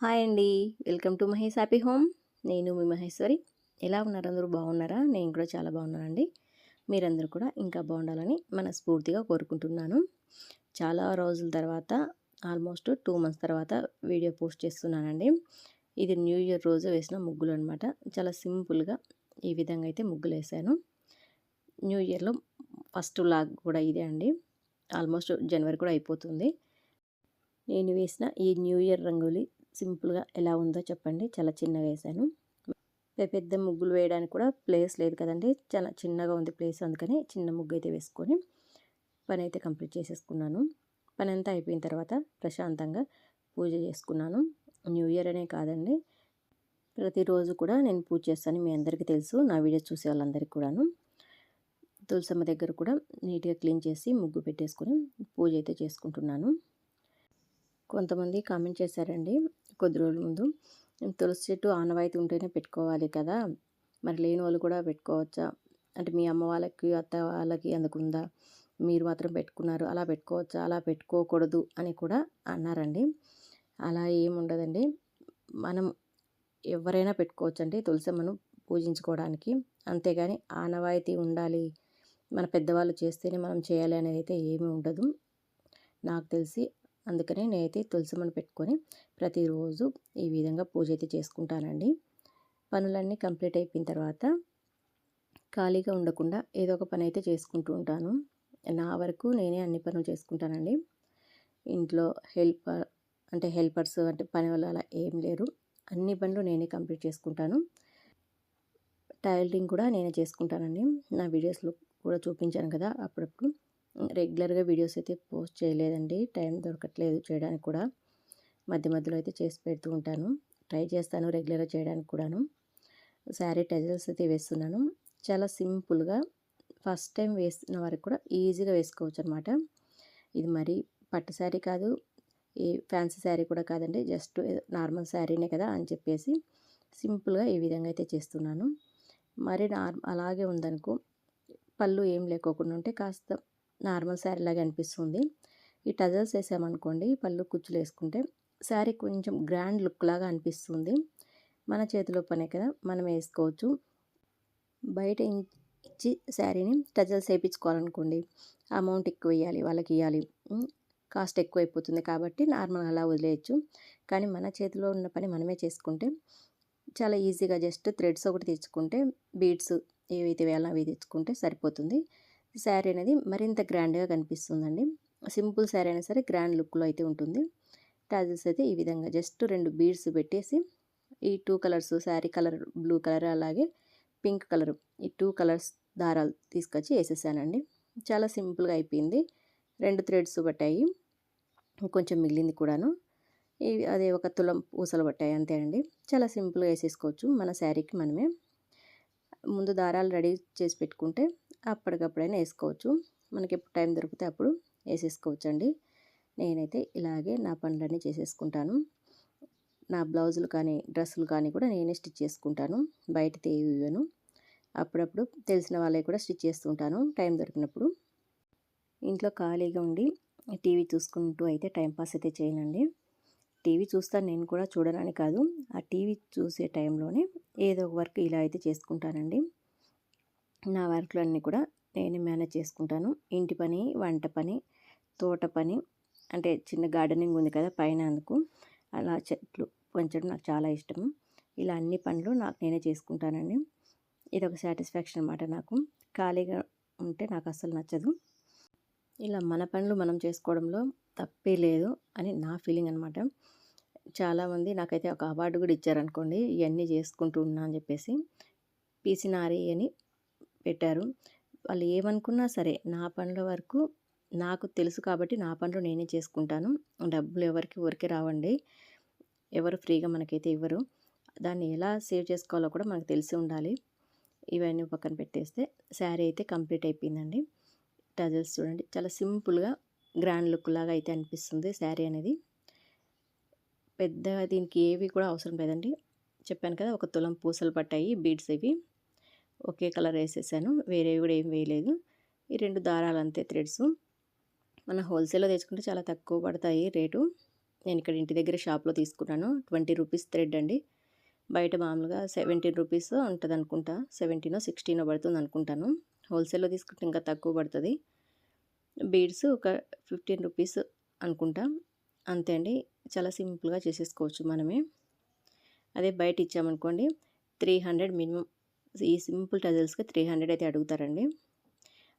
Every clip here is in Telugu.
హాయ్ అండి. Welcome to Mahesh happy home. నేను మీ మహేశ్వరి. ఎలా ఉన్నారు? అందరూ బాగున్నారా? నేను కూడా చాలా బాగున్నానండి. మీరందరూ కూడా ఇంకా బాగుండాలని మనస్ఫూర్తిగా కోరుకుంటున్నాను. చాలా రోజుల తర్వాత ఆల్మోస్ట్ టూ మంత్స్ తర్వాత వీడియో పోస్ట్ చేస్తున్నానండి. ఇది న్యూ ఇయర్ రోజు వేసిన ముగ్గులు అనమాట చాలా సింపుల్గా ఈ విధంగా అయితే ముగ్గులు వేసాను. న్యూ ఇయర్లో ఫస్ట్ లాగ్ కూడా ఇదే అండి. ఆల్మోస్ట్ జనవరి కూడా అయిపోతుంది. నేను వేసిన ఈ న్యూ ఇయర్ రంగోలి సింపుల్గా ఎలా ఉందో చెప్పండి. చాలా చిన్నగా వేసాను. పెద్ద ముగ్గులు వేయడానికి కూడా ప్లేస్ లేదు కదండి. చాలా చిన్నగా ఉంది ప్లేస్ అందుకని చిన్న ముగ్గు అయితే వేసుకొని పని అయితే కంప్లీట్ చేసేసుకున్నాను. పని అంతా అయిపోయిన తర్వాత ప్రశాంతంగా పూజ చేసుకున్నాను. న్యూ ఇయర్ అనే కాదండి. ప్రతిరోజు కూడా నేను పూజ చేస్తాను. మీ అందరికీ తెలుసు. నా వీడియో చూసే వాళ్ళందరికీ కూడాను. తులసమ్మ దగ్గర కూడా నీట్గా క్లీన్ చేసి ముగ్గు పెట్టేసుకొని పూజ అయితే చేసుకుంటున్నాను. కొంతమంది కామెంట్ చేశారండి. కొద్ది రోజుల ముందు తులసి చెట్టు ఆనవాయితీ ఉంటేనే పెట్టుకోవాలి కదా. మరి లేని వాళ్ళు కూడా పెట్టుకోవచ్చా? అంటే మీ అమ్మ వాళ్ళకి అత్త వాళ్ళకి అందుకుందా? మీరు మాత్రం పెట్టుకున్నారు అలా పెట్టుకోవచ్చా? అలా పెట్టుకోకూడదు అని కూడా అన్నారండి. అలా ఏముండదండి మనం ఎవరైనా పెట్టుకోవచ్చండి తులసమ్మను పూజించుకోవడానికి. అంతేగాని ఆనవాయితీ ఉండాలి. మన పెద్దవాళ్ళు చేస్తేనే మనం చేయాలి అనేది అయితే ఏమీ ఉండదు. నాకు తెలిసి అందుకనే నేనైతే తులసమ్మను పెట్టుకొని ప్రతిరోజు ఈ విధంగా పూజ అయితే చేసుకుంటానండి. పనులన్నీ కంప్లీట్ అయిపోయిన తర్వాత ఖాళీగా ఉండకుండా ఏదో ఒక పని అయితే చేసుకుంటూ ఉంటాను. నా వరకు నేనే అన్ని పనులు చేసుకుంటానండి. ఇంట్లో హెల్ప్ అంటే హెల్పర్స్ అంటే పని వల్ల అలా ఏం లేరు. అన్ని పనులు నేనే కంప్లీట్ చేసుకుంటాను. టైలరింగ్ కూడా నేనే చేసుకుంటానండి. నా వీడియోస్లో కూడా చూపించాను కదా అప్పుడప్పుడు. రెగ్యులర్గా వీడియోస్ అయితే పోస్ట్ చేయలేదండి. టైం దొరకట్లేదు చేయడానికి కూడా. మధ్య మధ్యలో అయితే చేసి పెడుతూ ఉంటాను. ట్రై చేస్తాను రెగ్యులర్గా చేయడానికి కూడాను. శారీ టజల్స్ అయితే వేస్తున్నాను. చాలా సింపుల్గా ఫస్ట్ టైం వేస్తున్న వారికి కూడా ఈజీగా వేసుకోవచ్చు అనమాట ఇది మరి పట్టు శారీ కాదు. ఈ ఫ్యాన్సీ శారీ కూడా కాదండి. జస్ట్ నార్మల్ శారీనే కదా అని చెప్పేసి సింపుల్గా ఈ విధంగా అయితే చేస్తున్నాను. మరి నార్ అలాగే ఉందనుకో పళ్ళు ఏం లేకోకుండా ఉంటే కాస్త నార్మల్ శారీ లాగా అనిపిస్తుంది. ఈ టజల్స్ వేసామనుకోండి పళ్ళు కుచ్చులు వేసుకుంటే శారీ కొంచెం గ్రాండ్ లుక్ లాగా అనిపిస్తుంది. మన చేతిలో పనే కదా మనం వేసుకోవచ్చు. బయట ఇచ్చి శారీని టజల్స్ వేయించుకోవాలనుకోండి అమౌంట్ ఎక్కువ ఇవ్వాలి వాళ్ళకి ఇవ్వాలి కాస్ట్ ఎక్కువ అయిపోతుంది కాబట్టి నార్మల్ అలా వదిలేయచ్చు. కానీ మన చేతిలో ఉన్న పని మనమే చేసుకుంటే చాలా ఈజీగా జస్ట్ థ్రెడ్స్ ఒకటి తెచ్చుకుంటే బీడ్స్ ఏవైతే వేయాలో అవి తెచ్చుకుంటే సరిపోతుంది. శారీ అనేది మరింత గ్రాండ్గా కనిపిస్తుందండి. సింపుల్ శారీ అయినా సరే గ్రాండ్ లుక్లో అయితే ఉంటుంది. టాజిల్స్ అయితే ఈ విధంగా జస్ట్ రెండు బీడ్స్ పెట్టేసి ఈ two colours sari colour blue colour అలాగే పింక్ కలర్ ఈ టూ కలర్స్ దారాలు తీసుకొచ్చి వేసేసానండి. చాలా సింపుల్గా అయిపోయింది. రెండు థ్రెడ్స్ పట్టాయి. కొంచెం మిగిలింది కూడాను. ఇవి అదే ఒక తులం పూసలు పట్టాయి అంతే అండి. చాలా సింపుల్గా వేసేసుకోవచ్చు మన శారీకి మనమే. ముందు దారాలు రెడీ చేసి పెట్టుకుంటే అప్పటికప్పుడైనా వేసుకోవచ్చు. మనకి ఎప్పుడు టైం దొరికితే అప్పుడు వేసేసుకోవచ్చు అండి నేనైతే ఇలాగే నా పనులన్నీ చేసేసుకుంటాను. నా బ్లౌజులు కానీ డ్రెస్సులు కానీ కూడా నేనే స్టిచ్ చేసుకుంటాను. బయట తేవి ఇవ్వను. అప్పుడప్పుడు తెలిసిన వాళ్ళే కూడా స్టిచ్ చేస్తుంటాను టైం దొరికినప్పుడు. ఇంట్లో ఖాళీగా ఉండి టీవీ చూసుకుంటూ అయితే టైంపాస్ అయితే చేయనండి. టీవీ చూస్తాను నేను కూడా చూడనని కాదు. ఆ టీవీ చూసే టైంలోనే ఏదో ఒక వర్క్ ఇలా అయితే చేసుకుంటానండి. నా వర్క్లన్నీ కూడా నేనే మేనేజ్ చేసుకుంటాను. ఇంటి పని వంట పని తోట పని అంటే చిన్న గార్డెనింగ్ ఉంది కదా పైన అందుకు అలా చెట్లు పెంచడం నాకు చాలా ఇష్టం. ఇలా అన్ని పనులు నాకు నేనే చేసుకుంటానండి. ఇది ఒక సాటిస్ఫాక్షన్ అనమాట నాకు. ఖాళీగా ఉంటే నాకు అస్సలు నచ్చదు. ఇలా మన పనులు మనం చేసుకోవడంలో తప్పే లేదు అని నా ఫీలింగ్ అనమాట చాలామంది నాకైతే ఒక అవార్డు కూడా ఇచ్చారనుకోండి ఇవన్నీ చేసుకుంటూ ఉన్నా అని చెప్పేసి పీసినారి అని పెట్టారు. వాళ్ళు ఏమనుకున్నా సరే నా పనుల వరకు నాకు తెలుసు కాబట్టి నా పనులు నేనే చేసుకుంటాను. డబ్బులు ఎవరికి ఊరికే రావండి. ఎవరు ఫ్రీగా మనకైతే ఇవ్వరు. దాన్ని ఎలా సేవ్ చేసుకోవాలో కూడా మనకు తెలిసి ఉండాలి. ఇవన్నీ పక్కన పెట్టేస్తే శారీ అయితే కంప్లీట్ అయిపోయిందండి. టజల్స్ చూడండి. చాలా సింపుల్గా గ్రాండ్ లుక్ లాగా అయితే అనిపిస్తుంది శారీ అనేది. పెద్ద దీనికి ఏవి కూడా అవసరం లేదండి. చెప్పాను కదా ఒక తులం పూసలు పట్టాయి బీడ్స్ ఇవి. ఒకే కలర్ వేసేసాను. వేరేవి కూడా ఏం వేయలేదు. ఈ రెండు దారాలు అంతే థ్రెడ్స్. మన హోల్సేల్లో తెచ్చుకుంటే చాలా తక్కువ పడతాయి రేటు. నేను ఇక్కడ ఇంటి దగ్గర షాప్లో తీసుకున్నాను. ట్వంటీ రూపీస్ థ్రెడ్ అండి. బయట మామూలుగా సెవెంటీన్ రూపీస్ ఉంటుంది అనుకుంటా సెవెంటీనో సిక్స్టీనో పడుతుంది అనుకుంటాను హోల్సేల్లో తీసుకుంటే ఇంకా తక్కువ పడుతుంది. బీడ్స్ ఒక ఫిఫ్టీన్ రూపీస్ అనుకుంటా. అంతే అండి. చాలా సింపుల్గా చేసేసుకోవచ్చు మనమే. అదే బయట ఇచ్చామనుకోండి త్రీ హండ్రెడ్ మినిమం ఈ సింపుల్ టజల్స్కి త్రీ హండ్రెడ్ అయితే అడుగుతారండి.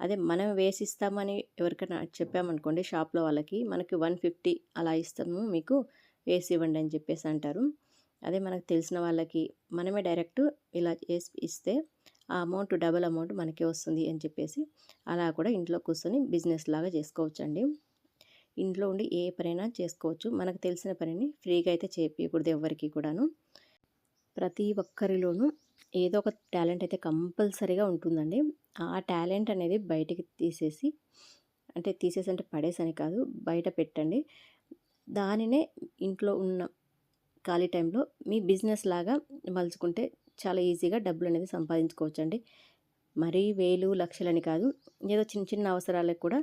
అదే మనం వేసిస్తామని ఎవరికైనా చెప్పామనుకోండి షాప్లో వాళ్ళకి మనకి వన్ ఫిఫ్టీ అలా ఇస్తాము మీకు వేసి ఇవ్వండి అని చెప్పేసి అంటారు. అదే మనకు తెలిసిన వాళ్ళకి మనమే డైరెక్ట్ ఇలా వేసి ఇస్తే ఆ అమౌంట్ డబల్ అమౌంట్ మనకే వస్తుంది అని చెప్పేసి అలా కూడా ఇంట్లో కూర్చొని బిజినెస్ లాగా చేసుకోవచ్చండి. ఇంట్లో ఉండి ఏ పనైనా చేసుకోవచ్చు. మనకు తెలిసిన పనిని ఫ్రీగా అయితే చేపించకూడదు ఎవరికి కూడాను. ప్రతి ఒక్కరిలోనూ ఏదో ఒక టాలెంట్ అయితే కంపల్సరీగా ఉంటుందండి. ఆ టాలెంట్ అనేది బయటికి తీసేసి అంటే తీసేసి అంటే పడేసని కాదు బయట పెట్టండి. దానినే ఇంట్లో ఉన్న ఖాళీ టైంలో మీ బిజినెస్ లాగా మలుచుకుంటే చాలా ఈజీగా డబ్బులు అనేది సంపాదించుకోవచ్చండి. మరీ వేలు లక్షలని కాదు ఏదో చిన్న చిన్న అవసరాలకు కూడా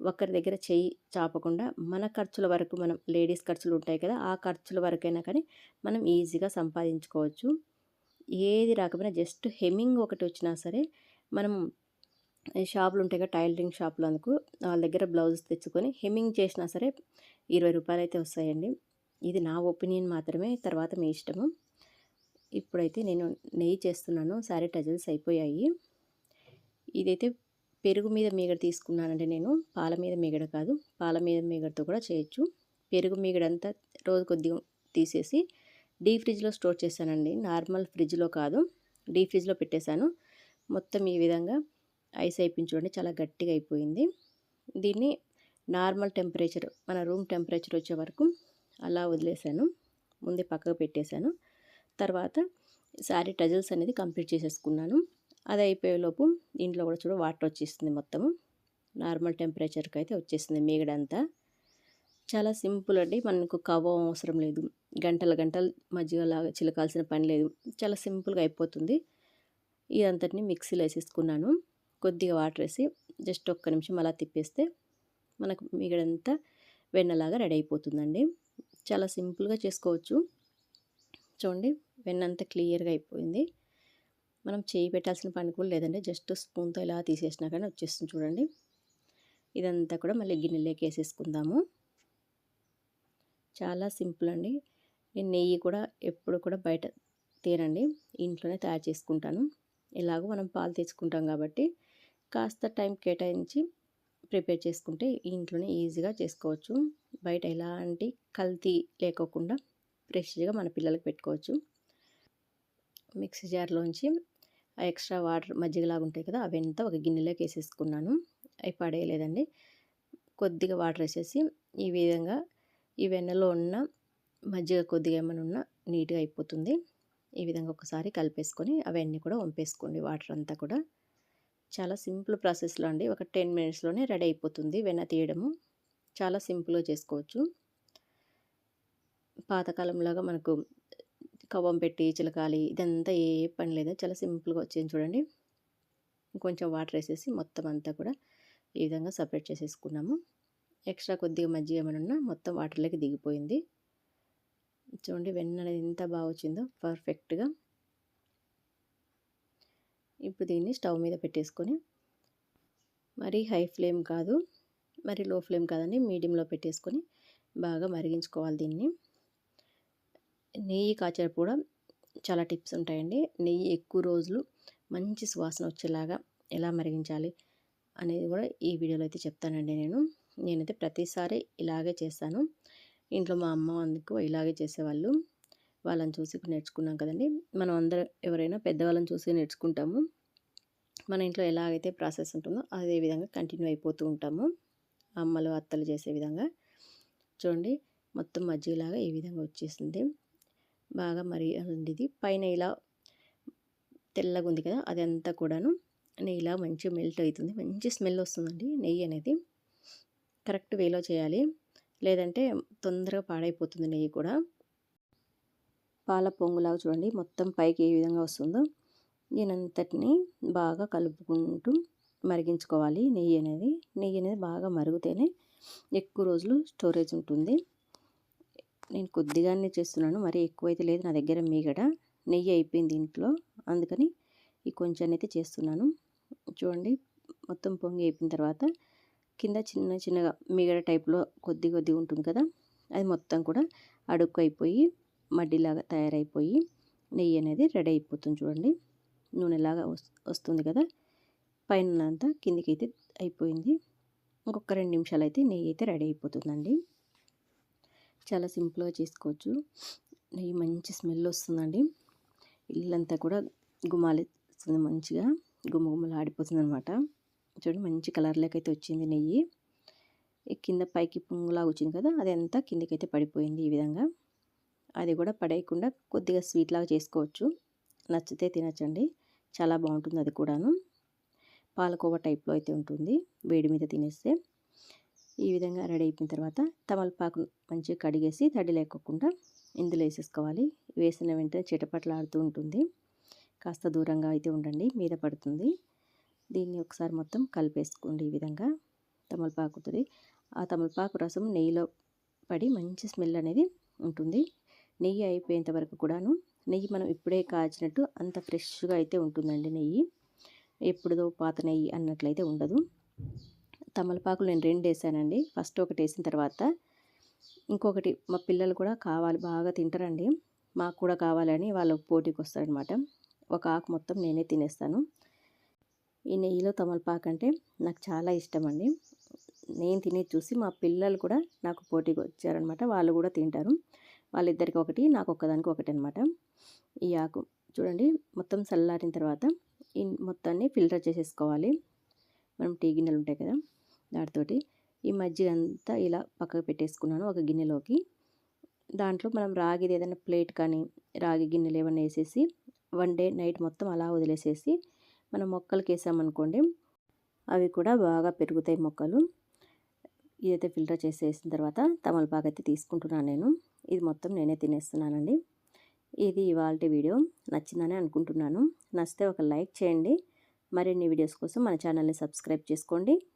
ఒకరి దగ్గర చెయ్యి చాపకుండా మన ఖర్చుల వరకు మనం లేడీస్ ఖర్చులు ఉంటాయి కదా ఆ ఖర్చుల వరకైనా కానీ మనం ఈజీగా సంపాదించుకోవచ్చు. ఏది రాకపోయినా జస్ట్ హెమ్మింగ్ ఒకటి వచ్చినా సరే మనం షాపులు ఉంటాయి కదా టైలరింగ్ షాపులు అందుకు వాళ్ళ దగ్గర బ్లౌజ్ తెచ్చుకొని హెమ్మింగ్ చేసినా సరే ఇరవై రూపాయలు అయితే వస్తాయండి. ఇది నా ఒపీనియన్ మాత్రమే తర్వాత మీ ఇష్టము. ఇప్పుడైతే నేను నెయ్యి చేస్తున్నాను సారీ టజల్స్ అయిపోయాయి. ఇదైతే పెరుగు మీద మీగడ తీసుకున్నానండి నేను. పాల మీద మీగడ కాదు పాల మీద మీగడతో కూడా చేయొచ్చు. పెరుగు మీగడంతా రోజు కొద్దిగా తీసేసి డీ ఫ్రిడ్జ్లో స్టోర్ చేశానండి. నార్మల్ ఫ్రిడ్జ్లో కాదు. డీ ఫ్రిడ్జ్లో పెట్టేశాను. మొత్తం ఈ విధంగా ఐస్ అయిపించుకోండి చాలా గట్టిగా అయిపోయింది. దీన్ని నార్మల్ టెంపరేచర్ మన రూమ్ టెంపరేచర్ వచ్చే వరకు అలా వదిలేసాను ముందే పక్కకు పెట్టేశాను. తర్వాత శారీ టజల్స్ అనేది కంప్లీట్ చేసేసుకున్నాను. అది అయిపోయేలోపు దీంట్లో కూడా చూడ వాటర్ వచ్చేస్తుంది మొత్తము. నార్మల్ టెంపరేచర్కి అయితే వచ్చేసింది మీగడంతా. చాలా సింపుల్ అండి. మనకు కవ్వం అవసరం లేదు. గంటల గంటలు మజ్జిగలాగా చిలకాల్సిన పని లేదు. చాలా సింపుల్గా అయిపోతుంది. ఇదంతటిని మిక్సీలో వేసేసుకున్నాను. కొద్దిగా వాటర్ వేసి జస్ట్ ఒక్క నిమిషం అలా తిప్పేస్తే మనకు మిగడంతా వెన్నలాగా రెడీ అయిపోతుందండి. చాలా సింపుల్గా చేసుకోవచ్చు. చూడండి వెన్న అంతా క్లియర్గా అయిపోయింది. మనం చేయి పెట్టాల్సిన పని కూడా లేదండి. జస్ట్ స్పూన్తో ఇలా తీసేసినా కానీ వచ్చేస్తుంది చూడండి. ఇదంతా కూడా మళ్ళీ గిన్నెలోకి వేసేసుకుందాము. చాలా సింపుల్ అండి. నెయ్యి కూడా ఎప్పుడు కూడా బయట తేనండి ఇంట్లోనే తయారు చేసుకుంటాను. ఎలాగో మనం పాలు తెచ్చుకుంటాం కాబట్టి కాస్త టైం కేటాయించి ప్రిపేర్ చేసుకుంటే ఇంట్లోనే ఈజీగా చేసుకోవచ్చు. బయట ఎలాంటి కల్తీ లేకోకుండా ఫ్రెష్గా మన పిల్లలకు పెట్టుకోవచ్చు. మిక్సీ జార్లోంచి ఎక్స్ట్రా వాటర్ మజ్జిగలాగా ఉంటాయి కదా అవంతా ఒక గిన్నెలోకి వేసేసుకున్నాను. అవి పడేయలేదండి. కొద్దిగా వాటర్ వేసేసి ఈ విధంగా ఈ వెన్నలో ఉన్న మజ్జిగ కొద్దిగా ఏమైనా ఉన్నా నీట్గా అయిపోతుంది. ఈ విధంగా ఒకసారి కలిపేసుకొని అవన్నీ కూడా వంపేసుకోండి వాటర్ అంతా కూడా. చాలా సింపుల్ ప్రాసెస్లో అండి. ఒక టెన్ మినిట్స్లోనే రెడీ అయిపోతుంది వెన్న తీయడము. చాలా సింపుల్గా చేసుకోవచ్చు. పాతకాలంలాగా మనకు కవ్వం పెట్టి చిలకాలి ఇదంతా ఏ పని లేదు చాలా సింపుల్గా వచ్చింది చూడండి. కొంచెం వాటర్ వేసేసి మొత్తం అంతా కూడా ఈ విధంగా సపరేట్ చేసేసుకున్నాము. ఎక్స్ట్రా కొద్దిగా మజ్జిగ ఏమైనా ఉన్నా మొత్తం వాటర్లోకి దిగిపోయింది. చూడండి వెన్న అనేది ఎంత బాగా వచ్చిందో పర్ఫెక్ట్గా. ఇప్పుడు దీన్ని స్టవ్ మీద పెట్టేసుకొని మరీ హై ఫ్లేమ్ కాదు మరి లో ఫ్లేమ్ కాదండి మీడియంలో పెట్టేసుకొని బాగా మరిగించుకోవాలి దీన్ని. నెయ్యి కాచేటప్పుడు కూడా చాలా టిప్స్ ఉంటాయండి. నెయ్యి ఎక్కువ రోజులు మంచి సువాసన వచ్చేలాగా ఎలా మరిగించాలి అనేది కూడా ఈ వీడియోలో అయితే చెప్తానండి నేను. నేనైతే ప్రతిసారి ఇలాగే చేస్తాను. ఇంట్లో మా అమ్మ అందుకు ఇలాగే చేసేవాళ్ళు. వాళ్ళని చూసి నేర్చుకున్నాం కదండి. మనం అందరం ఎవరైనా పెద్దవాళ్ళని చూసి నేర్చుకుంటాము. మన ఇంట్లో ఎలాగైతే ప్రాసెస్ ఉంటుందో అదే విధంగా కంటిన్యూ అయిపోతూ ఉంటాము. అమ్మలు అత్తలు చేసే విధంగా. చూడండి మొత్తం మజ్జిగలాగా ఈ విధంగా వచ్చేసింది. బాగా మరి ఇది పైన ఇలా తెల్లగా ఉంది కదా అదంతా కూడాను నెయ్యిలా మంచిగా మెల్ట్ అవుతుంది. మంచి స్మెల్ వస్తుందండి నెయ్యి అనేది. కరెక్ట్ వేలో చేయాలి. లేదంటే తొందరగా పాడైపోతుంది నెయ్యి కూడా. పాల పొంగులాగా చూడండి. మొత్తం పైకి ఏ విధంగా వస్తుందో దీనంతటిని బాగా కలుపుకుంటూ మరిగించుకోవాలి నెయ్యి అనేది. నెయ్యి అనేది బాగా మరుగుతేనే ఎక్కువ రోజులు స్టోరేజ్ ఉంటుంది. నేను కొద్దిగానే చేస్తున్నాను. మరి ఎక్కువైతే లేదు. నా దగ్గర మీగడ నెయ్యి అయిపోయింది ఇంట్లో. అందుకని ఈ కొంచెం అయితే చేస్తున్నాను. చూడండి. మొత్తం పొంగి అయిపోయిన తర్వాత కింద చిన్న చిన్నగా మిగడ టైప్లో కొద్ది కొద్ది ఉంటుంది కదా అది మొత్తం కూడా అడుక్కు అయిపోయి మడ్డిలాగా తయారైపోయి నెయ్యి అనేది రెడీ అయిపోతుంది చూడండి. నూనెలాగా వస్తుంది కదా పైన అంతా కిందికి అయితే అయిపోయింది. ఇంకొక రెండు నిమిషాలు అయితే నెయ్యి అయితే రెడీ అయిపోతుందండి. చాలా సింపుల్గా చేసుకోవచ్చు. నెయ్యి మంచి స్మెల్ వస్తుందండి. ఇల్లంతా కూడా గుమాలిస్తుంది మంచిగా గుమ్మగుమ్మలు ఆడిపోతుంది అనమాట చూడండి మంచి కలర్లోకి అయితే వచ్చింది నెయ్యి. కింద పైకి పుంగులాగా వచ్చింది కదా అది అంతా కిందకైతే పడిపోయింది ఈ విధంగా. అది కూడా పడేయకుండా కొద్దిగా స్వీట్ లాగా చేసుకోవచ్చు. నచ్చితే తినచ్చండి. చాలా బాగుంటుంది అది కూడాను. పాలకోవ టైప్లో అయితే ఉంటుంది వేడి మీద తినేస్తే. ఈ విధంగా రెడీ అయిపోయిన తర్వాత తమలపాకు మంచిగా కడిగేసి తడి లేకోకుండా ఇందులో వేసేసుకోవాలి. వేసిన వెంటనే చిటపట్లాడుతూ ఉంటుంది. కాస్త దూరంగా అయితే ఉండండి మీద పడుతుంది. దీన్ని ఒకసారి మొత్తం కలిపేసుకోండి ఈ విధంగా. తమలపాకుతుంది ఆ తమలపాకు రసం నెయ్యిలో పడి మంచి స్మెల్ అనేది ఉంటుంది. నెయ్యి అయిపోయేంత వరకు కూడాను. నెయ్యి మనం ఇప్పుడే కాచినట్టు అంత ఫ్రెష్గా అయితే ఉంటుందండి నెయ్యి. ఎప్పుడుదో పాత నెయ్యి అన్నట్లయితే ఉండదు. తమలపాకులు నేను రెండు వేసానండి. ఫస్ట్ ఒకటి వేసిన తర్వాత ఇంకొకటి మా పిల్లలు కూడా కావాలి బాగా తింటారండి. మాకు కూడా కావాలని వాళ్ళు పోటీకి వస్తారనమాట ఒక ఆకు మొత్తం నేనే తినేస్తాను. ఈ నెయ్యిలో తమలపాకు అంటే నాకు చాలా ఇష్టం అండి నేను తినేది చూసి మా పిల్లలు కూడా నాకు పోటీకి వచ్చారనమాట. వాళ్ళు కూడా తింటారు. వాళ్ళిద్దరికి ఒకటి నాకు ఒక్కదానికి ఒకటి అనమాట ఈ ఆకు చూడండి మొత్తం చల్లారిన తర్వాత ఈ మొత్తాన్ని ఫిల్టర్ చేసేసుకోవాలి. మనం టీ గిన్నెలు ఉంటాయి కదా దాటితోటి ఈ మజ్జిగ అంతా ఇలా పక్కకు పెట్టేసుకున్నాను ఒక గిన్నెలోకి. దాంట్లో మనం రాగిది ఏదైనా ప్లేట్ కానీ రాగి గిన్నెలు ఏమైనా వేసేసి వన్ డే నైట్ మొత్తం అలా వదిలేసేసి మనం మొక్కలకి వేసామనుకోండి అవి కూడా బాగా పెరుగుతాయి మొక్కలు. ఇదైతే ఫిల్టర్ చేసేసిన తర్వాత తమలపాకు అయితే తీసుకుంటున్నాను నేను. ఇది మొత్తం నేనే తినేస్తున్నానండి. ఇది ఇవాళ వీడియో. నచ్చిందని అనుకుంటున్నాను. నచ్చితే ఒక లైక్ చేయండి. మరిన్ని వీడియోస్ కోసం మన ఛానల్ని సబ్స్క్రైబ్ చేసుకోండి.